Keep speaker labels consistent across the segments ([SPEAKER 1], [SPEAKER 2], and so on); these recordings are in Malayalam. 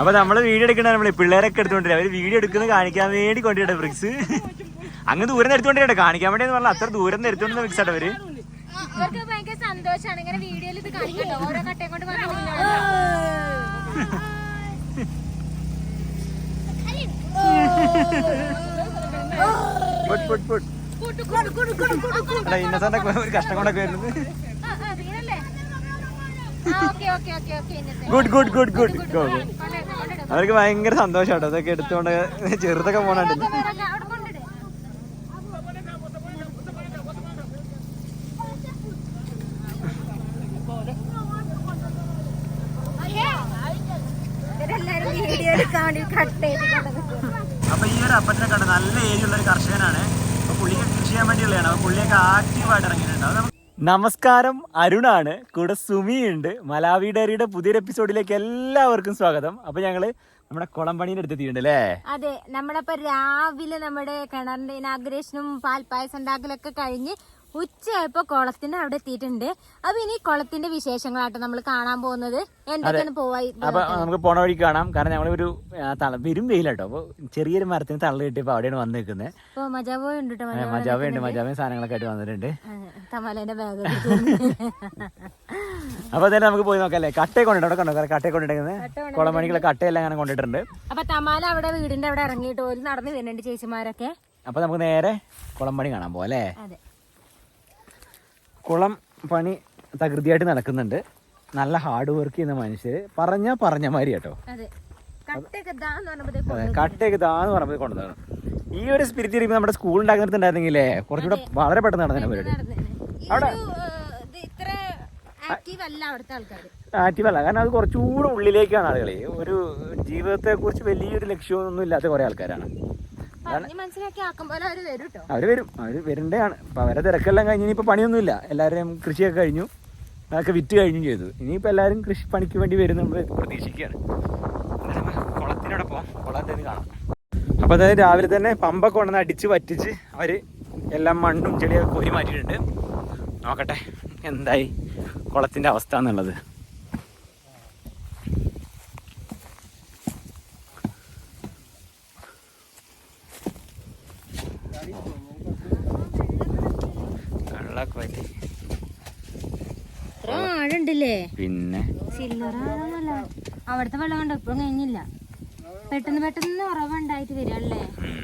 [SPEAKER 1] അപ്പൊ നമ്മൾ വീഡിയോ എടുക്കണ നമ്മൾ പിള്ളേരൊക്കെ എടുത്തോണ്ടിരിക്കും അവർ വീഡിയോ എടുക്കുന്നത് കാണിക്കാൻ വേണ്ടി കൊണ്ടിട്ട് ഫ്രിക്സ്. അങ്ങ് ദൂരം എടുത്തോണ്ടിട്ട് കാണിക്കാൻ വേണ്ടി പറഞ്ഞാൽ അത്ര ദൂരം എടുത്തോണ്ട് ഫ്രിക്സ് ആട്ടോ അവർ.
[SPEAKER 2] അവർക്ക് ഭയങ്കര സന്തോഷാണ് ഇങ്ങനെ വീഡിയോയിൽ ഇത് കാണിക്കട്ടോ ഓരോ കട്ടയും കൊണ്ട്
[SPEAKER 1] എടാ ഇന്നസെന്റ് ഒരു കഷ്ടം കൊണ്ടൊക്കെ വരുന്നത്? ഗുഡ് ഗുഡ് ഗുഡ് ഗുഡ് അവർക്ക് ഭയങ്കര സന്തോഷമാട്ടോ അതൊക്കെ എടുത്തുകൊണ്ട് ചെറുതൊക്കെ
[SPEAKER 2] കൊണ്ടുവന്നു.
[SPEAKER 1] അപ്പൊ ഈ ഒരു അപ്പത്തിനെ കണ്ട നല്ല ഏരിയ ഉള്ള ഒരു കർഷകനാണ്. അപ്പൊ പുള്ളിക്ക് കൃഷി ചെയ്യാൻ വേണ്ടിയുള്ളതാണ്. അപ്പൊ പുള്ളിയൊക്കെ ആക്റ്റീവായിട്ട് ഇറങ്ങിയിട്ടുണ്ട്. അത് നമസ്കാരം അരുണാണ്. കൂടെ സുമിയുണ്ട് മലാവി ഡയറിയുടെ പുതിയൊരു എപ്പിസോഡിലേക്ക് എല്ലാവർക്കും സ്വാഗതം. അപ്പൊ ഞങ്ങൾ നമ്മുടെ കുളമ്പണീന്റെ അടുത്തെത്തിയിട്ടുണ്ട് അല്ലേ?
[SPEAKER 2] അതെ നമ്മുടെ ഇപ്പൊ രാവിലെ നമ്മുടെ കിണറിന്റെ ഇനാഗ്രേഷനും പാൽപ്പായസം ഉണ്ടാക്കലൊക്കെ കഴിഞ്ഞ് ഉച്ചയായപ്പോ കുളത്തിന്റെ അവിടെ എത്തിയിട്ടുണ്ട്. അപ്പൊ ഇനി കുളത്തിന്റെ വിശേഷങ്ങളാട്ടോ നമ്മൾ കാണാൻ പോകുന്നത്. എന്തൊക്കെയാണ് പോവായി
[SPEAKER 1] അപ്പൊ നമുക്ക് പോണ വഴി കാണാം. കാരണം ഞങ്ങളൊരു ഒരു തള വരും വെയിലാട്ടോ. അപ്പൊ ചെറിയൊരു മരത്തിന് തള്ളി കിട്ടിയപ്പോ അവിടെയാണ് വന്നു നിൽക്കുന്നത്
[SPEAKER 2] അപ്പൊ മജാബോ ഉണ്ട് മജാബോ
[SPEAKER 1] ഉണ്ട്. മജാബോ സാധനങ്ങളൊക്കെ ആയിട്ട് വന്നിട്ടുണ്ട്.
[SPEAKER 2] തമാലേന്റെ ബാഗ്
[SPEAKER 1] അപ്പൊ തന്നെ നമുക്ക് പോയി നോക്കാം അല്ലേ? കട്ടയെ കൊണ്ടിട്ട് അവിടെ കണ്ടോ? കട്ടയെ കൊണ്ടിട്ടേക്കുന്നത് കുളമണികളെ കട്ടയെല്ലാം അങ്ങനെ കൊണ്ടിട്ടുണ്ട്
[SPEAKER 2] അപ്പൊ തമാല അവിടെ വീടിന്റെ അവിടെ ഇറങ്ങിയിട്ട് ഒരു നടന്ന് വരുന്നുണ്ട് ചേച്ചിമാരൊക്കെ.
[SPEAKER 1] അപ്പൊ നമുക്ക് നേരെ കുളം പണി കാണാൻ പോകാം അല്ലേ?
[SPEAKER 2] അതെ.
[SPEAKER 1] കുളം പണി തകൃതിയായിട്ട് നടക്കുന്നുണ്ട്. നല്ല ഹാർഡ് വർക്ക് ചെയ്യുന്ന മനുഷ്യര്. പറഞ്ഞ പറഞ്ഞ മാതിരി കേട്ടോ.
[SPEAKER 2] കട്ടയൊക്കെ ഇതാന്ന്
[SPEAKER 1] പറഞ്ഞപ്പോൾ കൊണ്ടുവന്നു. ഈ ഒരു സ്പിരിറ്റ് ഇരിക്കുമ്പോൾ നമ്മുടെ സ്കൂൾ ഉണ്ടാക്കുന്നിടത്തുണ്ടായിരുന്നെങ്കിലേ കുറച്ചുകൂടെ വളരെ പെട്ടെന്ന് നടന്നതിനെ പരിപാടി. അവിടെ
[SPEAKER 2] ആക്റ്റീവ് അല്ല
[SPEAKER 1] കാരണം അത് കുറച്ചുകൂടെ ഉള്ളിലേക്കാണ് ആളുകളെ. ഒരു ജീവിതത്തെ കുറിച്ച് വലിയൊരു ലക്ഷ്യമൊന്നും ഇല്ലാത്ത കുറെ ആൾക്കാരാണ്. അവർ വരും. അവർ വരണ്ടയാണ്. അപ്പം അവരെ തിരക്കെല്ലാം കഴിഞ്ഞ് ഇനിയിപ്പോ പണിയൊന്നുമില്ല. എല്ലാവരും കൃഷിയൊക്കെ കഴിഞ്ഞു. അതൊക്കെ വിറ്റ് കഴിഞ്ഞും ചെയ്തു. ഇനിയിപ്പോൾ എല്ലാവരും കൃഷി പണിക്ക് വേണ്ടി വരും നമ്മൾ പ്രതീക്ഷിക്കുകയാണ്. കുളത്തിനോടെ പോകാം കുളത്തിൽ കാണാം. അപ്പോൾ അതായത് രാവിലെ തന്നെ പമ്പൊക്കെ കൊണ്ടുവന്ന് അടിച്ച് വറ്റിച്ച് അവർ എല്ലാം മണ്ണും ചെളിയൊക്കെ കോരി മാറ്റിയിട്ടുണ്ട്. നോക്കട്ടെ എന്തായി കുളത്തിന്റെ അവസ്ഥ എന്നുള്ളത്. വെള്ളമൊക്കെ പറ്റി പിന്നെ?
[SPEAKER 2] സിൽവർ ആഴമല്ല അവിടുത്തെ വെള്ളം കണ്ടോ? ഇപ്പോഴും കഴിഞ്ഞില്ല. പെട്ടെന്ന് പെട്ടെന്ന് ഉറവുണ്ടായിട്ട് വരിക അല്ലേ
[SPEAKER 1] ഉം.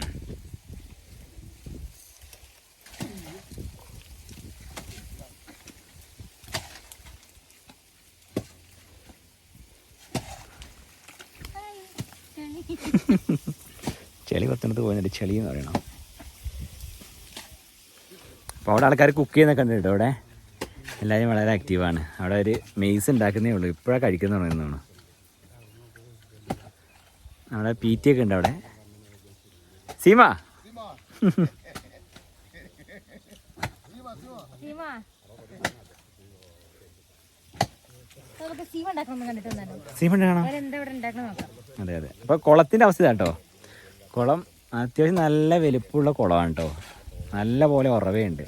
[SPEAKER 1] ചെളി പത്തനത്ത് പോയിട്ട് ചെളി എന്ന് പറയണം. അപ്പോൾ അവിടെ ആൾക്കാർ കുക്ക് ചെയ്യുന്നൊക്കെ ഉണ്ട് കേട്ടോ അവിടെ എല്ലാവരും വളരെ ആക്റ്റീവാണ് അവിടെ ഒരു മെയ്സ് ഉണ്ടാക്കുന്നേ ഉള്ളൂ. ഇപ്പോഴാണ് കഴിക്കുന്ന തുടങ്ങുന്നതാണ് അവിടെ പി ടി ഒക്കെ ഉണ്ട് അവിടെ. സീമ. അതെ അതെ. അപ്പോൾ കുളത്തിന്റെ അവസ്ഥ കേട്ടോ കുളം അത്യാവശ്യം നല്ല വലുപ്പമുള്ള കുളമാണ് കേട്ടോ നല്ല പോലെ ഉറവയുണ്ട്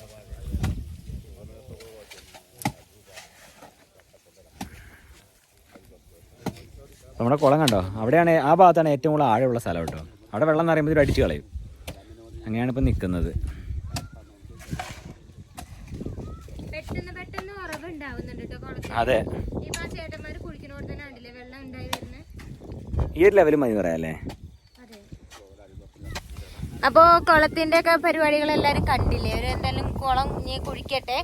[SPEAKER 1] നമ്മുടെ കുളം കണ്ടോ? അവിടെയാണ് ആ ഭാഗത്താണ് ഏറ്റവും കൂടുതൽ ആഴമുള്ള സ്ഥലം കേട്ടോ. അവിടെ വെള്ളം എന്ന് പറയുമ്പോൾ അടിച്ചു കളയും. അങ്ങനെയാണ് ഇപ്പം നിൽക്കുന്നത്. അതെ. ഈ ഒരു ലെവലും മതി പറയാം അല്ലേ?
[SPEAKER 2] അതെ അപ്പോ കുളത്തിന്റെ ഒക്കെ പരിപാടികൾ എല്ലാരും കണ്ടില്ലേ? ഒരു എന്തായാലും കുളം ഇനി കുഴിക്കട്ടെ.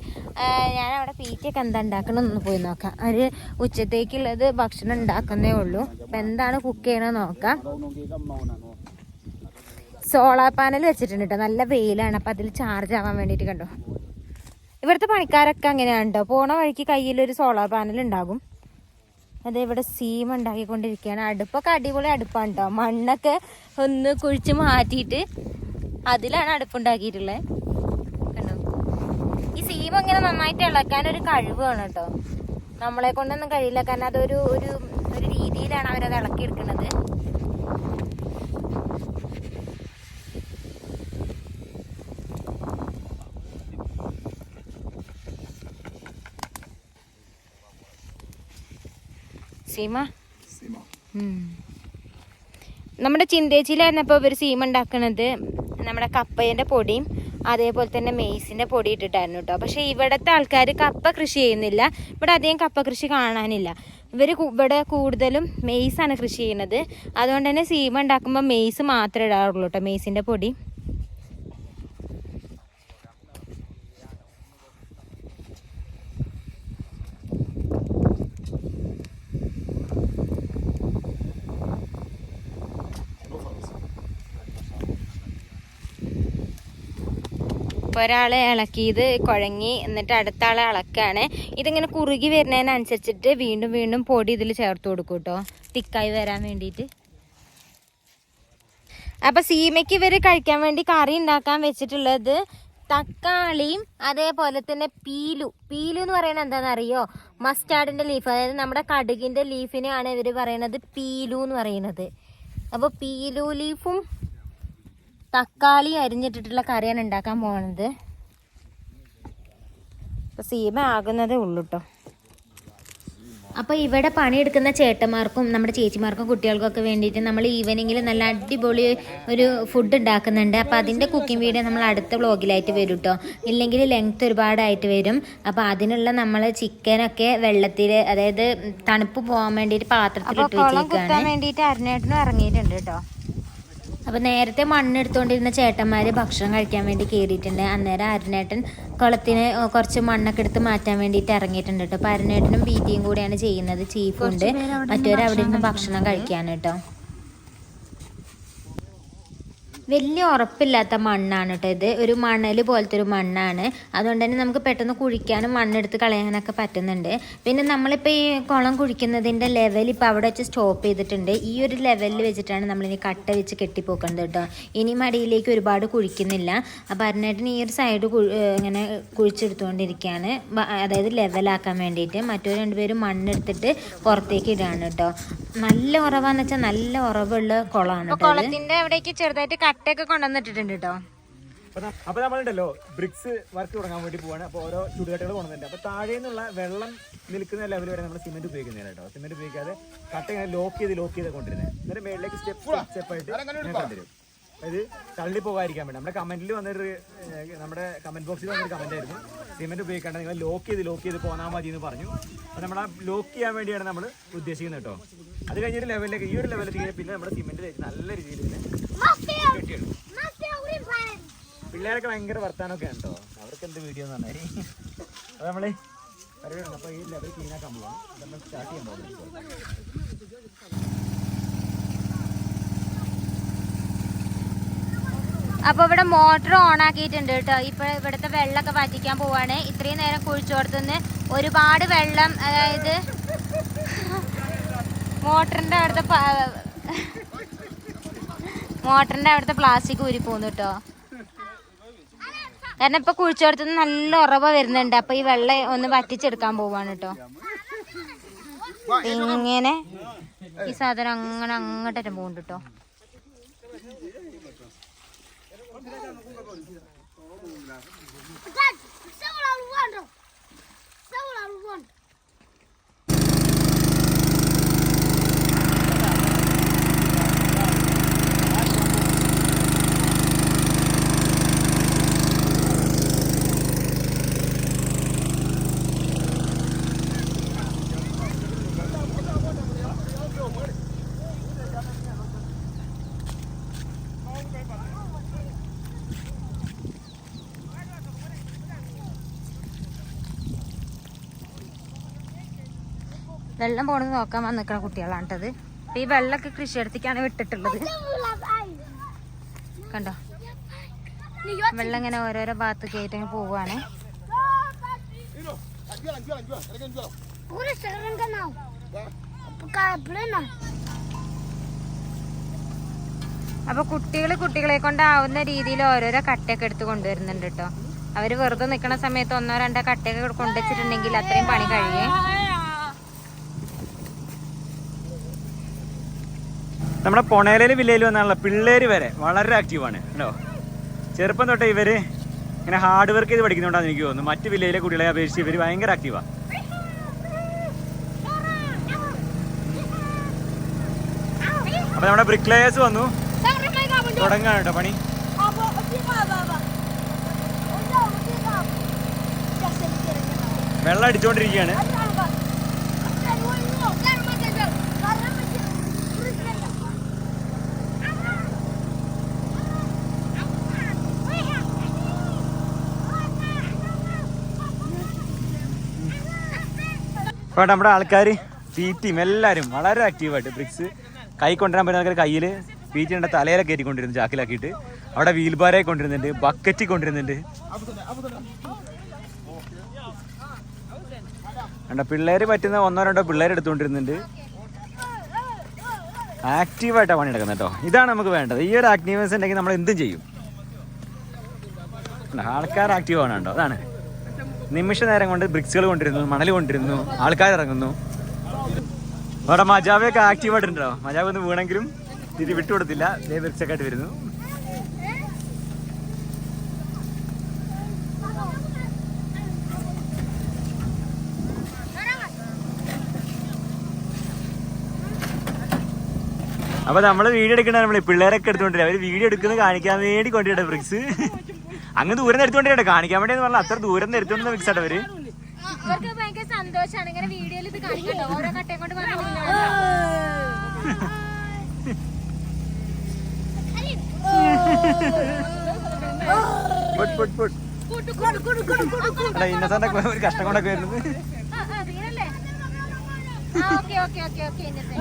[SPEAKER 2] ഞാൻ അവിടെ പീറ്റൊക്കെ എന്താ ഉണ്ടാക്കണമെന്ന് പോയി നോക്കാം. ഒരു ഉച്ചത്തേക്കുള്ളത് ഭക്ഷണം ഉണ്ടാക്കുന്നേ ഉള്ളൂ. അപ്പൊ എന്താണ് കുക്ക് ചെയ്യണമെന്ന് നോക്കാം. സോളാർ പാനൽ വെച്ചിട്ടുണ്ട് കേട്ടോ നല്ല വെയിലാണ്. അപ്പൊ അതിൽ ചാർജ് ആവാൻ വേണ്ടിയിട്ട് കണ്ടോ. ഇവിടുത്തെ പണിക്കാരൊക്കെ അങ്ങനെയാണ് കേട്ടോ പോണ വഴിക്ക് കയ്യിലൊരു സോളാർ പാനൽ ഉണ്ടാകും അതെ ഇവിടെ സീമ ഉണ്ടാക്കിക്കൊണ്ടിരിക്കുകയാണ്. അടുപ്പൊക്കെ അടിപൊളി അടുപ്പാണ് കേട്ടോ മണ്ണൊക്കെ ഒന്ന് കുഴിച്ച് മാറ്റിയിട്ട് അതിലാണ് അടുപ്പുണ്ടാക്കിയിട്ടുള്ളത് ഈ സീമ ഇങ്ങനെ നന്നായിട്ട് ഇളക്കാൻ ഒരു കഴിവ് വേണം കേട്ടോ നമ്മളെ കൊണ്ടൊന്നും കഴിയില്ല. കാരണം അതൊരു ഒരു ഒരു രീതിയിലാണ് അവരത് ഇളക്കിയെടുക്കുന്നത്. സീമ. നമ്മുടെ ചിന്തേച്ചിയിലായിരുന്നപ്പോൾ ഇവർ സീമ ഉണ്ടാക്കുന്നത് നമ്മുടെ കപ്പേന്റെ പൊടിയും അതേപോലെ തന്നെ മെയ്സിന്റെ പൊടി ഇട്ടിട്ടായിരുന്നു കേട്ടോ. പക്ഷേ ഇവിടുത്തെ ആൾക്കാർ കപ്പ കൃഷി ചെയ്യുന്നില്ല. ഇവിടെ അധികം കപ്പ കൃഷി കാണാനില്ല. ഇവർ ഇവിടെ കൂടുതലും മെയ്സാണ് കൃഷി ചെയ്യുന്നത്. അതുകൊണ്ട് തന്നെ സീമ ഉണ്ടാക്കുമ്പോൾ മെയ്സ് മാത്രമേ ഇടാറുള്ളൂ കേട്ടോ മെയ്സിന്റെ പൊടി. ഇപ്പൊ ഒരാളെ ഇളക്കിയത് കുഴങ്ങി എന്നിട്ട് അടുത്ത ആളെ ഇളക്കാണ് ഇതിങ്ങനെ കുറുകി വരുന്നതിനനുസരിച്ചിട്ട് വീണ്ടും വീണ്ടും പൊടി ഇതിൽ ചേർത്ത് കൊടുക്കും കേട്ടോ തിക്കായി വരാൻ വേണ്ടിയിട്ട്. അപ്പോൾ സീമയ്ക്ക് ഇവർ കഴിക്കാൻ വേണ്ടി കറി ഉണ്ടാക്കാൻ വെച്ചിട്ടുള്ളത് തക്കാളിയും അതേപോലെ തന്നെ പീലു. പീലു എന്ന് പറയുന്നത് എന്താണെന്നറിയോ? മസ്റ്റാർഡിന്റെ ലീഫ് അതായത് നമ്മുടെ കടുകിന്റെ ലീഫിനെയാണ് ഇവർ പറയുന്നത് പീലു എന്ന് പറയുന്നത്. അപ്പോൾ പീലു ലീഫും തക്കാളി അരിഞ്ഞിട്ടിട്ടുള്ള കറിയാണ് ഉണ്ടാക്കാൻ പോകുന്നത് അപ്പോൾ സീമ ആകുന്നതേ ഉള്ളൂ കേട്ടോ അപ്പോൾ ഇവിടെ പണിയെടുക്കുന്ന ചേട്ടന്മാർക്കും നമ്മുടെ ചേച്ചിമാർക്കും കുട്ടികൾക്കൊക്കെ വേണ്ടിയിട്ട് നമ്മൾ ഈവനിങ്ങിൽ നല്ല അടിപൊളി ഒരു ഫുഡ് ഉണ്ടാക്കുന്നുണ്ട്. അപ്പോൾ അതിന്റെ കുക്കിംഗ് വീഡിയോ നമ്മൾ അടുത്ത വ്ളോഗിലായിട്ട് വരും കേട്ടോ ഇല്ലെങ്കിൽ ലെങ്ത് ഒരുപാടായിട്ട് വരും. അപ്പോൾ അതിനുള്ള നമ്മൾ ചിക്കനൊക്കെ വെള്ളത്തിൽ അതായത് തണുപ്പ് പോകാൻ വേണ്ടിയിട്ട് പാത്രത്തിൽ ഇട്ട് വെച്ചേക്കാണ് വേണ്ടിയിട്ട് അരനേട്ടനും ഇറങ്ങിയിട്ടുണ്ട് കേട്ടോ അപ്പോൾ നേരത്തെ മണ്ണെടുത്തുകൊണ്ടിരുന്ന ചേട്ടന്മാർ ഭക്ഷണം കഴിക്കാൻ വേണ്ടി കയറിയിട്ടുണ്ട് അന്നേരം അരുണേട്ടൻ കുളത്തിന് കുറച്ച് മണ്ണൊക്കെ എടുത്ത് മാറ്റാൻ വേണ്ടിയിട്ട് ഇറങ്ങിയിട്ടുണ്ട് കേട്ടോ. അപ്പോൾ അരുണേട്ടനും ബീറ്റിയും കൂടെയാണ് ചെയ്യുന്നത്. ചീഫുണ്ട്. മറ്റവരവിടെ ഇരുന്ന് ഭക്ഷണം കഴിക്കാൻ കേട്ടോ. വലിയ ഉറപ്പില്ലാത്ത മണ്ണാണ് കേട്ടോ ഇത്. ഒരു മണൽ പോലത്തെ ഒരു മണ്ണാണ്. അതുകൊണ്ട് തന്നെ നമുക്ക് പെട്ടെന്ന് കുഴിക്കാനും മണ്ണെടുത്ത് കളയാനൊക്കെ പറ്റുന്നുണ്ട്. പിന്നെ നമ്മളിപ്പോൾ ഈ കുളം കുഴിക്കുന്നതിന്റെ ലെവൽ ഇപ്പോൾ അവിടെ വെച്ച് സ്റ്റോപ്പ് ചെയ്തിട്ടുണ്ട്. ഈ ഒരു ലെവലിൽ വെച്ചിട്ടാണ് നമ്മളിനി കട്ട വെച്ച് കെട്ടിപ്പോക്കുന്നത് കേട്ടോ ഇനി മടിയിലേക്ക് ഒരുപാട് കുഴിക്കുന്നില്ല. അപ്പോൾ അരുണേട്ടൻ ഈ ഒരു സൈഡ് ഇങ്ങനെ കുഴിച്ചെടുത്തുകൊണ്ടിരിക്കുകയാണ് അതായത് ലെവലാക്കാൻ വേണ്ടിയിട്ട്. മറ്റൊരു രണ്ടുപേരും മണ്ണെടുത്തിട്ട് പുറത്തേക്ക് ഇടുകയാണ് കേട്ടോ നല്ല ഉറവാന്ന് വെച്ചാൽ നല്ല ഉറവുള്ള കുളമാണ് കുളത്തിന്റെ.
[SPEAKER 3] കുളത്തിന്റെ അവിടേക്ക് ചെറുതായിട്ട് കട്ടയൊക്കെ കൊണ്ടുവന്നിട്ടിട്ടുണ്ട് കേട്ടോ
[SPEAKER 1] അപ്പൊ നമ്മളുണ്ടല്ലോ ബ്രിക്സ് വർക്ക് തുടങ്ങാൻ വേണ്ടി പോവാണ്. അപ്പൊ ഓരോ ചുടുകട്ടകൾ കൊണ്ടുവന്നിട്ടുണ്ട്. അപ്പൊ താഴെ നിന്നുള്ള വെള്ളം നിൽക്കുന്ന ലെവൽ വരെ നമ്മൾ സിമെന്റ് ഉപയോഗിക്കുന്നില്ല കേട്ടോ സിമെന്റ് ഉപയോഗിക്കാതെ കട്ട ഇങ്ങനെ ലോക്ക് ചെയ്ത് ലോക്ക് ചെയ്ത് കൊണ്ടിരുന്നത് എന്നിട്ട് മേളിലേക്ക് സ്റ്റെപ്പ് സ്റ്റെപ്പ് ആയിട്ട് ഞാൻ കൊണ്ടുവരും ഇത് തള്ളി പോകാതിരിക്കാൻ വേണ്ടി. നമ്മുടെ കമന്റിൽ വന്നൊരു നമ്മുടെ കമന്റ് ബോക്സിൽ വന്നൊരു കമന്റ് ആയിരുന്നു. സിമെന്റ് ഉപയോഗിക്കാണ്ട് നിങ്ങൾ ലോക്ക് ചെയ്ത് ലോക്ക് ചെയ്ത് പോന്നാൽ മതി എന്ന് പറഞ്ഞു. അപ്പൊ നമ്മൾ ആ ലോക്ക് ചെയ്യാൻ വേണ്ടിയാണ് നമ്മൾ ഉദ്ദേശിക്കുന്നത് കേട്ടോ അത് കഴിഞ്ഞൊരു ലെവലിലേക്ക് ഈ ഒരു ലെവലിലേക്ക് പിന്നെ നമ്മുടെ സിമെന്റ് നല്ല രീതിയിൽ പിള്ളേരൊക്കെ ഭയങ്കര വർത്താനൊക്കെ ഉണ്ടോ അവർക്ക് എന്ത് വീഡിയോ എന്ന് പറഞ്ഞാൽ അത് നമ്മൾ പരിപാടി അപ്പൊ ഈ ലെവൽ ക്ലീനാക്കാൻ പോവാം. നമ്മൾ സ്റ്റാർട്ട് ചെയ്യാൻ പോകുന്നത്
[SPEAKER 2] അപ്പോൾ ഇവിടെ മോട്ടർ ഓൺ ആക്കിയിട്ടുണ്ട് കേട്ടോ. ഇപ്പൊ ഇവിടുത്തെ വെള്ളമൊക്കെ വറ്റിക്കാൻ പോവാണ്. ഇത്രയും നേരം കുഴിച്ചോടത്തുനിന്ന് ഒരുപാട് വെള്ളം അതായത് മോട്ടറിന്റെ അവിടുത്തെ മോട്ടറിന്റെ അവിടുത്തെ പ്ലാസ്റ്റിക് ഊരി പോകുന്നു കേട്ടോ കാരണം ഇപ്പൊ കുഴിച്ചോടത്ത് നല്ല ഉറവ വരുന്നുണ്ട്. അപ്പൊ ഈ വെള്ളം ഒന്ന് വറ്റിച്ചെടുക്കാൻ പോവാണ് കേട്ടോ ഇങ്ങനെ ഈ സാധനം അങ്ങനെ അങ്ങോട്ടേ പോകുന്നുണ്ട് കേട്ടോ വെള്ളം പോണത് നോക്കാൻ വന്ന് നിൽക്കുന്ന കുട്ടികളാണ് കേട്ടത് അപ്പൊ ഈ വെള്ളമൊക്കെ കൃഷിയിടത്തേക്കാണ് വിട്ടിട്ടുള്ളത്. കണ്ടോ? വെള്ളം ഇങ്ങനെ ഓരോരോ ഭാഗത്ത് കയറ്റി പോവാണ് അപ്പൊ കുട്ടികൾ കുട്ടികളെ കൊണ്ടാവുന്ന രീതിയിൽ ഓരോരോ കട്ടയൊക്കെ എടുത്ത് കൊണ്ടുവരുന്നുണ്ട് കേട്ടോ. അവർ വെറുതെ നിൽക്കുന്ന സമയത്ത് ഒന്നോ രണ്ടോ കട്ടയൊക്കെ കൊണ്ടുവച്ചിട്ടുണ്ടെങ്കിൽ അത്രയും പണി കഴിയേ.
[SPEAKER 1] നമ്മുടെ പൊണേലയിൽ വില്ലയിൽ വന്നാണല്ലോ പിള്ളേർ വരെ വളരെ ആക്റ്റീവാണ് കേട്ടോ ചെറുപ്പം തൊട്ടേ ഇവർ ഇങ്ങനെ ഹാർഡ് വർക്ക് ചെയ്ത് പഠിക്കുന്നുണ്ടാന്ന് എനിക്ക് തോന്നുന്നു. മറ്റ് വില്ലയിലെ കുട്ടികളെ അപേക്ഷിച്ച് ഇവർ ഭയങ്കര ആക്റ്റീവാണ് അപ്പൊ നമ്മുടെ ബ്രിക്ലേയേഴ്സ് വന്നു. തുടങ്ങാണ് കേട്ടോ പണി. വെള്ളം അടിച്ചുകൊണ്ടിരിക്കുകയാണ് അപ്പോൾ നമ്മുടെ ആൾക്കാർ പി ടീം എല്ലാവരും വളരെ ആക്റ്റീവായിട്ട് ബ്രിക്സ് കൈ കൊണ്ടുവരാൻ പറ്റുന്ന ആൾക്കാർ കയ്യിൽ പി ടി എന്റെ തലയിലൊക്കെ കയറ്റിക്കൊണ്ടിരുന്നു ചാക്കിലാക്കിയിട്ട്. അവിടെ വീൽ ബാരായി കൊണ്ടിരുന്നുണ്ട് ബക്കറ്റ് കൊണ്ടിരുന്നുണ്ട് കണ്ട പിള്ളേർ പറ്റുന്ന ഒന്നോ രണ്ടോ പിള്ളേർ എടുത്തുകൊണ്ടിരുന്നുണ്ട്. ആക്റ്റീവായിട്ടാണ് പണിയെടുക്കുന്നത് കേട്ടോ. ഇതാണ് നമുക്ക് വേണ്ടത്. ഈ ഒരു ആക്റ്റീവ്നെസ് ഉണ്ടെങ്കിൽ നമ്മൾ എന്തും ചെയ്യും? ആൾക്കാർ ആക്റ്റീവ് ആണ് കേട്ടോ. അതാണ്. നിമിഷ നേരം കൊണ്ട് ബ്രിക്സുകൾ കൊണ്ടിരുന്നു മണൽ കൊണ്ടിരുന്നു ആൾക്കാർ ഇറങ്ങുന്നു. അവിടെ മജാവയൊക്കെ ആക്റ്റീവായിട്ടുണ്ടോ മജാവ് ഒന്ന് വീണെങ്കിലും ഇത് വിട്ടുകൊടുത്തില്ല. ദേ ബ്രിക്സ് ഒക്കെ ആയിട്ട് വരുന്നു. അപ്പൊ നമ്മൾ വീഡിയോ എടുക്കണ നമ്മൾ പിള്ളേരൊക്കെ എടുത്തോണ്ടില്ല അവർ വീഡിയോ എടുക്കുന്നത് കാണിക്കാൻ വേണ്ടി കൊണ്ടിട്ടുണ്ട് ബ്രിക്സ്. അങ്ങ് ദൂരം നിർത്തിക്കൊണ്ടിരിക്കട്ടെ. കാണിക്കാൻ വേണ്ടി എന്ന് പറഞ്ഞാൽ അത്ര ദൂരം എടുത്തോണ്ട് ബ്രിക്സ് ആട്ടോ അവർ.
[SPEAKER 3] അവർക്ക് ഭയങ്കര സന്തോഷാണ്. ഇങ്ങനെ വീഡിയോയിൽ ഇത് കാണിക്കട്ടോ. ഓരോ കട്ടയും കൊണ്ട് വന്നു
[SPEAKER 1] പുട്ട്, പുട്ട്, പുട്ട്. എടാ, ഇന്നസെന്റ് ഒക്കെ ഒരു കഷ്ടം കൊണ്ടൊക്കെ വരുന്നത്.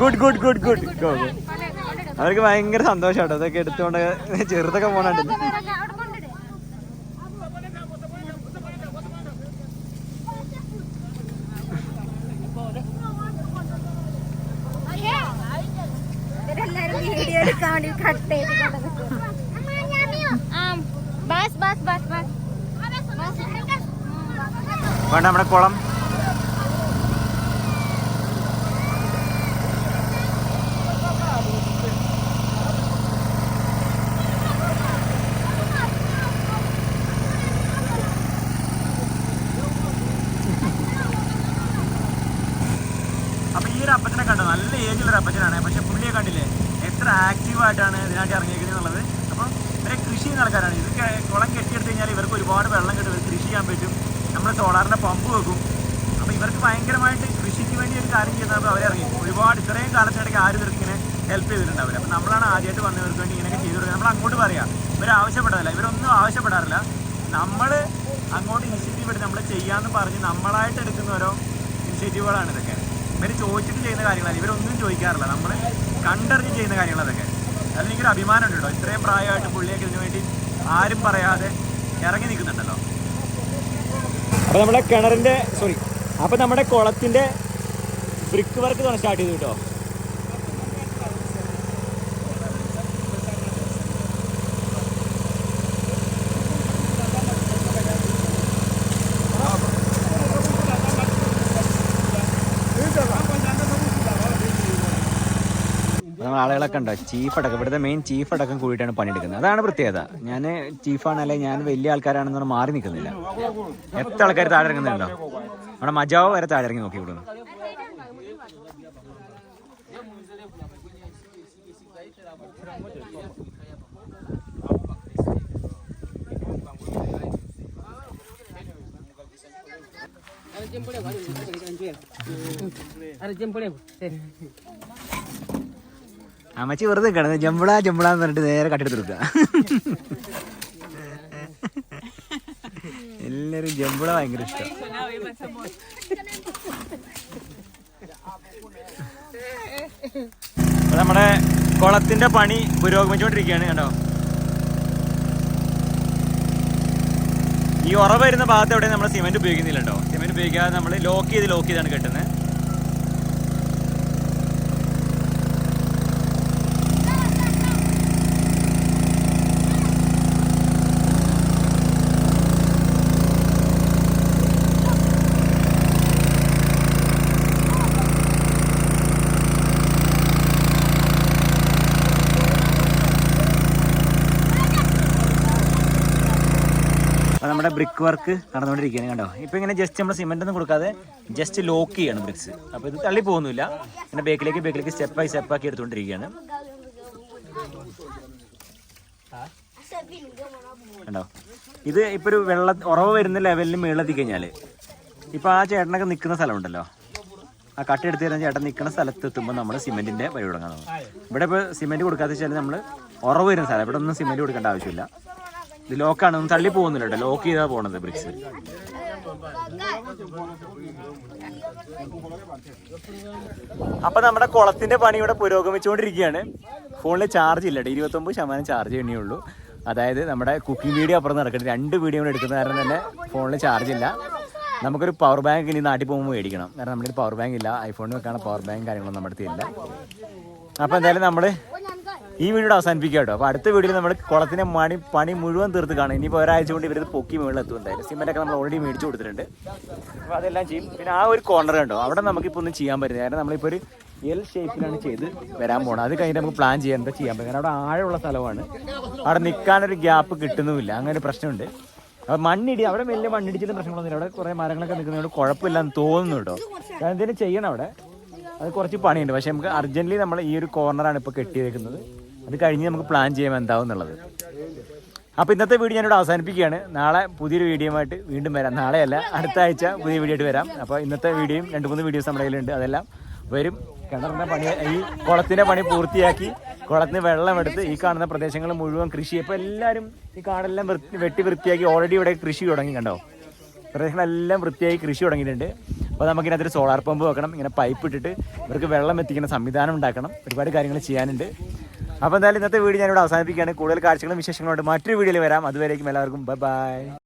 [SPEAKER 1] ഗുഡ് ഗുഡ് ഗുഡ് ഗുഡ് അവർക്ക് ഭയങ്കര സന്തോഷാട്ടോ. അതൊക്കെ എടുത്തുകൊണ്ട് ചെറുതൊക്കെ പോണുണ്ട്
[SPEAKER 3] ഇവരെല്ലാരും വീഡിയോ എടുക്കാൻ വേണ്ടി കട്ട് ചെയ്ത് ബസ് ബസ് ബസ് ബസ്
[SPEAKER 1] വേണ്ട നമ്മുടെ കുളം അപ്പൊ ഈ ഒരു അപ്പച്ചനെ കണ്ടോ നല്ല ഏജുള്ള ഒരു അപ്പച്ചനാണ് പക്ഷെ പുള്ളിയെ കണ്ടില്ലേ എത്ര ആക്റ്റീവായിട്ടാണ് ഇതിനായിട്ട് ഇറങ്ങിയിരിക്കുന്നത് എന്നുള്ളത് അപ്പം ഇവരെ കൃഷി ചെയ്യുന്ന ആൾക്കാരാണ് ഇത് ക- കുളം കെട്ടിയെടുത്ത് കഴിഞ്ഞാൽ ഇവർക്ക് ഒരുപാട് വെള്ളം കിട്ടും ഇവർക്ക് കൃഷി ചെയ്യാൻ പറ്റും സോളാറിന്റെ പമ്പ് വെക്കും. അപ്പോൾ ഇവർക്ക് ഭയങ്കരമായിട്ട് കൃഷിക്ക് വേണ്ടി ഒരു കാര്യം ചെയ്യുന്നത് അവരെ ഇറങ്ങി. ഒരുപാട് ഇത്രയും കാലത്തിനിടയ്ക്ക് ആരും ഇവർക്ക് ഇങ്ങനെ ഹെൽപ്പ് ചെയ്തിട്ടുണ്ടാവില്ല. അപ്പോൾ നമ്മളാണ് ആദ്യമായിട്ട് വന്നവർക്ക് വേണ്ടി ഇങ്ങനെയൊക്കെ ചെയ്തു കൊടുക്കുക നമ്മൾ അങ്ങോട്ട് പറയാം. ഇവർ ആവശ്യപ്പെടാറില്ല. ഇവരൊന്നും ആവശ്യപ്പെടാറില്ല. നമ്മൾ അങ്ങോട്ട് ഇനിഷ്യേറ്റീവ് എടുത്ത് നമ്മൾ ചെയ്യാമെന്ന് പറഞ്ഞ് നമ്മളായിട്ട് എടുക്കുന്ന ഓരോ ഇനിഷ്യേറ്റീവുകളാണ് ഇതൊക്കെ. ഇവർ ചോദിച്ചിട്ട് ചെയ്യുന്ന കാര്യങ്ങളാണ് ഇവരൊന്നും ചോദിക്കാറില്ല. നമ്മൾ കണ്ടറിഞ്ഞ് ചെയ്യുന്ന കാര്യങ്ങൾ അതൊക്കെ അതിലെനിക്കൊരു അഭിമാനം ഉണ്ട് കേട്ടോ. ഇത്രയും പ്രായമായിട്ട് പുള്ളിയൊക്കെ ഇതിനു വേണ്ടി ആരും പറയാതെ ഇറങ്ങി നിൽക്കുന്നുണ്ടല്ലോ അപ്പോൾ നമ്മുടെ കിണറിന്റെ സോറി അപ്പോൾ നമ്മുടെ കുളത്തിന്റെ ബ്രിക്ക് വർക്ക് സ്റ്റാർട്ട് ചെയ്തു കേട്ടോ. ആളുകളൊക്കെ ഉണ്ടോ? ചീഫ് അടക്കം. ഇവിടുത്തെ മെയിൻ ചീഫ് അടക്കം കൂടിയിട്ടാണ് പണിയെടുക്കുന്നത്. അതാണ് പ്രത്യേകത. ഞാൻ ചീഫാണ് അല്ലെങ്കിൽ ഞാൻ വലിയ ആൾക്കാരാണെന്ന് പറഞ്ഞാൽ മാറി നിൽക്കുന്നില്ല. എത്ര ആൾക്കാർ താഴെ ഇറങ്ങുന്നുണ്ടോ നമ്മുടെ മജാവ് വരെ താഴെ ഇറങ്ങി നോക്കി ഇവിടുന്ന്. അമ്മച്ചി വെറുതെ കിടന്ന് ജമ്പിള ജമ്പിള എന്ന് പറഞ്ഞിട്ട് നേരെ കട്ടെടുത്ത് കൊടുക്കുക എല്ലാരും ജമ്പിള ഭയങ്കര ഇഷ്ടം. നമ്മുടെ കുളത്തിന്റെ പണി പുരോഗമിച്ചുകൊണ്ടിരിക്കുകയാണ് കേട്ടോ ഈ ഉറവ് വരുന്ന ഭാഗത്ത് എവിടെ നമ്മൾ സിമെന്റ് ഉപയോഗിക്കുന്നില്ല കേട്ടോ. സിമെന്റ് ഉപയോഗിക്കാതെ നമ്മൾ ലോക്ക് ചെയ്ത് ലോക്ക് ചെയ്താണ് കെട്ടുന്നത്. നമ്മുടെ ബ്രിക്ക് വർക്ക് നടന്നുകൊണ്ടിരിക്കുകയാണ് കണ്ടോ? ഇപ്പോൾ ഇങ്ങനെ ജസ്റ്റ് നമ്മൾ സിമെന്റ് ഒന്നും കൊടുക്കാതെ ജസ്റ്റ് ലോക്ക് ചെയ്യാണ് ബ്രിക്സ് അപ്പോൾ ഇത് തള്ളി പോകുന്നില്ല. പിന്നെ ബേക്കിലേക്ക് ബേക്കിലേക്ക് സ്റ്റെപ്പ് ആക്കി എടുത്തുകൊണ്ടിരിക്കുകയാണ്. കണ്ടോ? ഇത് ഇപ്പൊ ഒരു വെള്ള ഉറവ് വരുന്ന ലെവലിൽ മേളെത്തി കഴിഞ്ഞാൽ ഇപ്പൊ ആ ചേട്ടനൊക്കെ നിൽക്കുന്ന സ്ഥലമുണ്ടല്ലോ. ആ കട്ട് എടുത്ത് തരുന്ന ചേട്ടൻ നിൽക്കുന്ന സ്ഥലത്ത് എത്തുമ്പോൾ നമ്മൾ സിമെന്റിന്റെ വഴി തുടങ്ങാൻ ഇവിടെ ഇപ്പോൾ സിമെന്റ് കൊടുക്കാത്ത വെച്ചാൽ നമ്മൾ ഉറവ് വരുന്ന സ്ഥലം. ഇവിടെ ഒന്നും സിമെന്റ് കൊടുക്കേണ്ട ആവശ്യമില്ല. ഇത് ലോക്കാണ്. ഒന്നും തള്ളി പോകുന്നില്ല ലോക്ക് ചെയ്താ പോണത് ബ്രിക്സ് അപ്പൊ നമ്മുടെ കുളത്തിന്റെ പണി ഇവിടെ പുരോഗമിച്ചുകൊണ്ടിരിക്കുകയാണ്. ഫോണിൽ ചാർജ് ഇല്ല കേട്ടോ. ഇരുപത്തൊമ്പത് ശതമാനം ചാർജ് തന്നെയേ ഉള്ളൂ. അതായത് നമ്മുടെ കുക്കിംഗ് വീഡിയോ അപ്പുറം നടക്കുന്നത് രണ്ട് വീഡിയോ എടുക്കുന്ന കാരണം തന്നെ ഫോണിൽ ചാർജ് ഇല്ല. നമുക്കൊരു പവർ ബാങ്ക് ഇനി നാട്ടിൽ പോകുമ്പോൾ മേടിക്കണം. കാരണം നമ്മുടെ പവർ ബാങ്ക് ഇല്ല. ഐഫോണിൽ വെക്കാനുള്ള പവർ ബാങ്ക് കാര്യങ്ങളൊന്നും നമ്മുടെ അടുത്ത് ഇല്ല. അപ്പോൾ എന്തായാലും നമ്മൾ ഈ വീഡിയോ അവസാനിപ്പിക്കുക കേട്ടോ. അപ്പോൾ അടുത്ത വീഡിയോയിൽ നമ്മൾ കുളത്തിന്റെ മണി പണി മുഴുവൻ തീർത്ത് കാണും. ഇനിയിപ്പോൾ ഒരാഴ്ച കൊണ്ട് ഇവരത് പൊക്കി മുകളിൽ എത്തും സിമെന്റൊക്കെ നമ്മൾ ഓൾറെഡി മേടിച്ച് കൊടുത്തിട്ടുണ്ട്. അപ്പോൾ അതെല്ലാം ചെയ്യും. പിന്നെ ആ ഒരു കോർണർ കണ്ടോ? അവിടെ നമുക്കിപ്പോൾ ഒന്നും ചെയ്യാൻ പറ്റില്ല. കാരണം നമ്മളിപ്പോൾ ഒരു എൽ ഷേപ്പിലാണ് ചെയ്ത് വരാൻ പോകണം അത് കഴിഞ്ഞിട്ട് നമുക്ക് പ്ലാൻ ചെയ്യാൻ എന്താ ചെയ്യാൻ പറ്റും കാരണം അവിടെ ആഴമുള്ള സ്ഥലമാണ്. അവിടെ നിൽക്കാനൊരു ഗ്യാപ്പ് കിട്ടുന്നുമില്ല. അങ്ങനെ പ്രശ്നമുണ്ട്. അപ്പോൾ മണ്ണിടി അവിടെ വലിയ മണ്ണിടിച്ചിട്ട് പ്രശ്നങ്ങളൊന്നുമില്ല അവിടെ കുറേ മരങ്ങളൊക്കെ നിൽക്കുന്നതുകൊണ്ട് കുഴപ്പമില്ലെന്ന് തോന്നുന്നു കേട്ടോ. കാരണം എന്തെങ്കിലും ചെയ്യണം അവിടെ. അത് കുറച്ച് പണിയുണ്ട്. പക്ഷേ നമുക്ക് അർജന്റ്ലി നമ്മൾ ഈ ഒരു കോർണറാണ് ഇപ്പോൾ കെട്ടിയേക്കുന്നത്. അത് കഴിഞ്ഞ് നമുക്ക് പ്ലാൻ ചെയ്യാം എന്താവും എന്നുള്ളത്. അപ്പോൾ ഇന്നത്തെ വീഡിയോ ഞാനിവിടെ അവസാനിപ്പിക്കുകയാണ്. നാളെ പുതിയൊരു വീഡിയോ ആയിട്ട് വീണ്ടും വരാം. നാളെയല്ല അടുത്ത ആഴ്ച പുതിയ വീഡിയോ ആയിട്ട് വരാം. അപ്പോൾ ഇന്നത്തെ വീഡിയോയും രണ്ട് മൂന്ന് വീഡിയോസ് നമ്മുടെ കയ്യിലുണ്ട്. അതെല്ലാം വരും. കിണറിന്റെ പണി ഈ കുളത്തിന്റെ പണി പൂർത്തിയാക്കി കുളത്തിന് വെള്ളമെടുത്ത് ഈ കാണുന്ന പ്രദേശങ്ങൾ മുഴുവൻ കൃഷി ഇപ്പോൾ എല്ലാവരും ഈ കാടെല്ലാം വെട്ടി വൃത്തിയാക്കി ഓൾറെഡി ഇവിടെ കൃഷി തുടങ്ങി കണ്ടോ? പ്രദേശങ്ങളെല്ലാം വൃത്തിയായി കൃഷി തുടങ്ങിയിട്ടുണ്ട്. അപ്പോൾ നമുക്ക് ഇതിനകത്തൊരു സോളാർ പമ്പ് വെക്കണം. ഇങ്ങനെ പൈപ്പ് ഇട്ടിട്ട് ഇവർക്ക് വെള്ളം എത്തിക്കുന്ന സംവിധാനം ഉണ്ടാക്കണം. ഒരുപാട് കാര്യങ്ങൾ ചെയ്യാനുണ്ട്. അപ്പോൾ എന്തായാലും ഇന്നത്തെ വീഡിയോ ഞാനിവിടെ അവസാനിപ്പിക്കുകയാണ്. കൂടുതൽ കാഴ്ചകളും വിശേഷങ്ങളുണ്ട് മറ്റൊരു വീഡിയോയിൽ വരാം. അതുവരേക്കും എല്ലാവർക്കും. Bye bye